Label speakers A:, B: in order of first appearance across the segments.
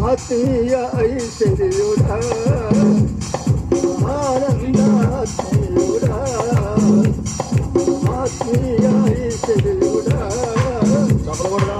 A: হাতিয়া আইসের ওরা হারন্দা হাতিয়া হাতিয়া আইসের ওরা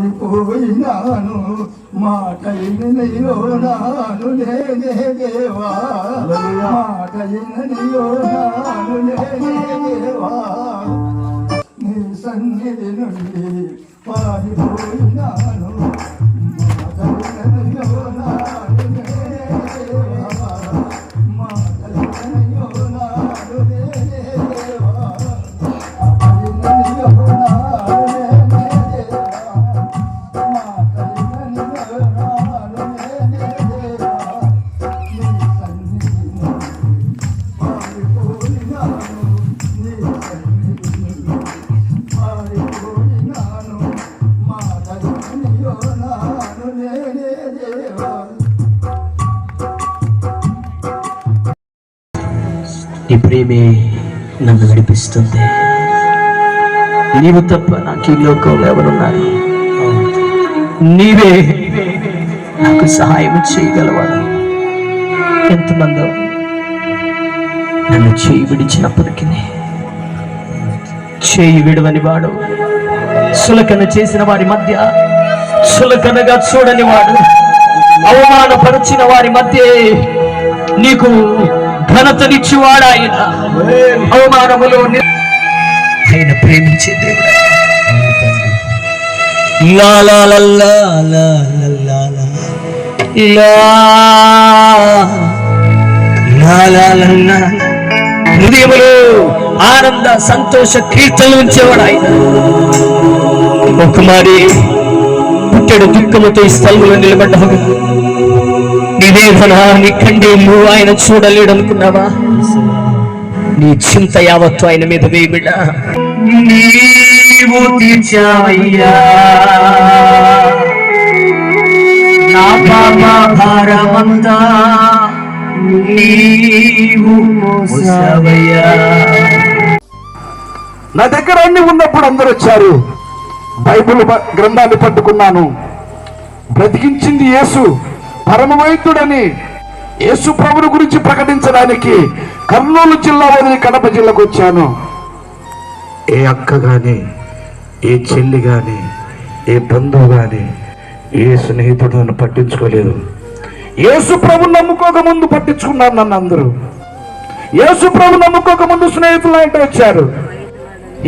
A: పారిపోయినాను మాటైనయో నాను నేనే దేవా మాటైనయో నాను నేనే దేవా నీ సన్నిధి నుండి పారిపోయినాను
B: నీ ప్రేమే నన్ను నడిపిస్తుంది నీవు తప్ప నాకు ఈ లోకంలో ఎవరున్నారు? నీవే నాకు సహాయం చేయగలవాడు ఎంతమందో నన్ను చేయి విడిచినప్పటికీ చేయి విడవని వాడు సులకన చేసిన వారి మధ్య సులకనగా చూడని వాడు అవమానపరిచిన వారి మధ్య నీకు ఘనతనిచ్చేవాడు ఆయన అవమానములో ఆయన ప్రేమించే దేవుడు. హృదయములో ఆనంద సంతోష కీర్తనలు ఉంచేవాడు ఆయన ఒక మరి పుట్టెడు దుఃఖముతో ఈ స్థలంలో నిలబడ్డ నీ వేదన నీ ఆయన చూడలేడు అనుకున్నావా నీ చింత యావత్తు ఆయన మీద వేయబిడ నీవు తీర్చావయ్యా. నా పాప భారమంతా నీవు మోసావయ్యా.
C: నా దగ్గర అన్ని ఉన్నప్పుడు అందరూ వచ్చారు. బైబుల్ గ్రంథాన్ని పట్టుకున్నాను. బ్రతికించింది యేసు. పరమవైద్యుడని యేసు ప్రభుని గురించి ప్రకటించడానికి కర్నూలు జిల్లా వదిలి కడప జిల్లాకు వచ్చాను. ఏ అక్క కానీ ఏ చెల్లి కానీ ఏ బంధువు కానీ ఏ స్నేహితుడు నన్ను పట్టించుకోలేదు. యేసు ప్రభు నమ్ముకోక ముందు పట్టించుకున్నారు నన్ను అందరూ. యేసు ప్రభు నమ్ముకోక ముందు స్నేహితులు అంటే వచ్చారు.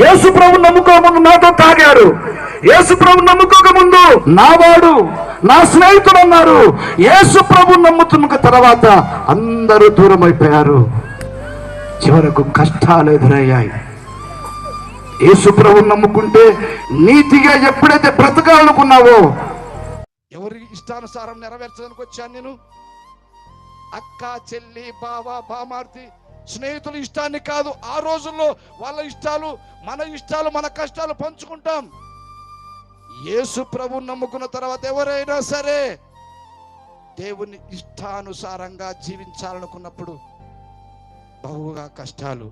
C: యేసు ప్రభు నమ్ముకోక ముందు నాతో తాగారు. యేసు ప్రభు నమ్ముకోక ముందు నావాడు నా స్నేహితుడు అన్నారు యేసు ప్రభు నమ్ముతున్న తర్వాత అందరూ దూరం అయిపోయారు చివరకు కష్టాలు ఎదురయ్యాయి. యేసు ప్రభు నమ్ముకుంటే నీతిగా ఎప్పుడైతే బ్రతకాలనుకున్నావో
D: ఎవరి ఇష్టానుసారం నెరవేర్చడానికి వచ్చాను నేను? అక్క చెల్లి బావ బామార్తి స్నేహితుల ఇష్టాన్ని కాదు ఆ రోజుల్లో వాళ్ళ ఇష్టాలు మన ఇష్టాలు మన కష్టాలు పంచుకుంటాం. యేసు ప్రభు నమ్ముకున్న తర్వాత ఎవరైనా సరే దేవుని ఇష్టానుసారంగా జీవించాలనుకున్నప్పుడు బహుగా కష్టాలు.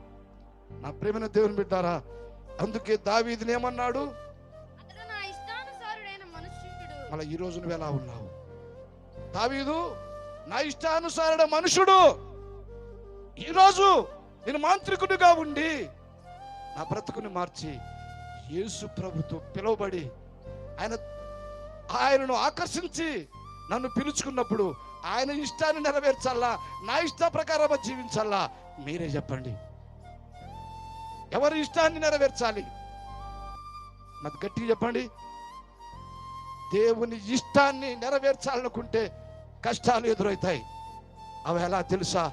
D: నా ప్రేమైన దేవుని బిడ్డారా అందుకే దావీదుని ఏమన్నాడు? మళ్ళీ ఈ రోజు నువ్వు ఎలా ఉన్నావు? దావీదు నా ఇష్టానుసారుడ మనుషుడు. ఈరోజు నేను మాంత్రికుడిగా ఉండి నా బ్రతుకుని మార్చి యేసు ప్రభుతో పిలువబడి ఆయన ఆయనను ఆకర్షించి నన్ను పిలుచుకున్నప్పుడు ఆయన ఇష్టాన్ని నెరవేర్చాలా? నా ఇష్ట ప్రకారం జీవించాలా? మీరే చెప్పండి. ఎవరి ఇష్టాన్ని నెరవేర్చాలి? నాకు గట్టిగా చెప్పండి. దేవుని ఇష్టాన్ని నెరవేర్చాలనుకుంటే కష్టాలు ఎదురవుతాయి. అవి ఎలా తెలుసా?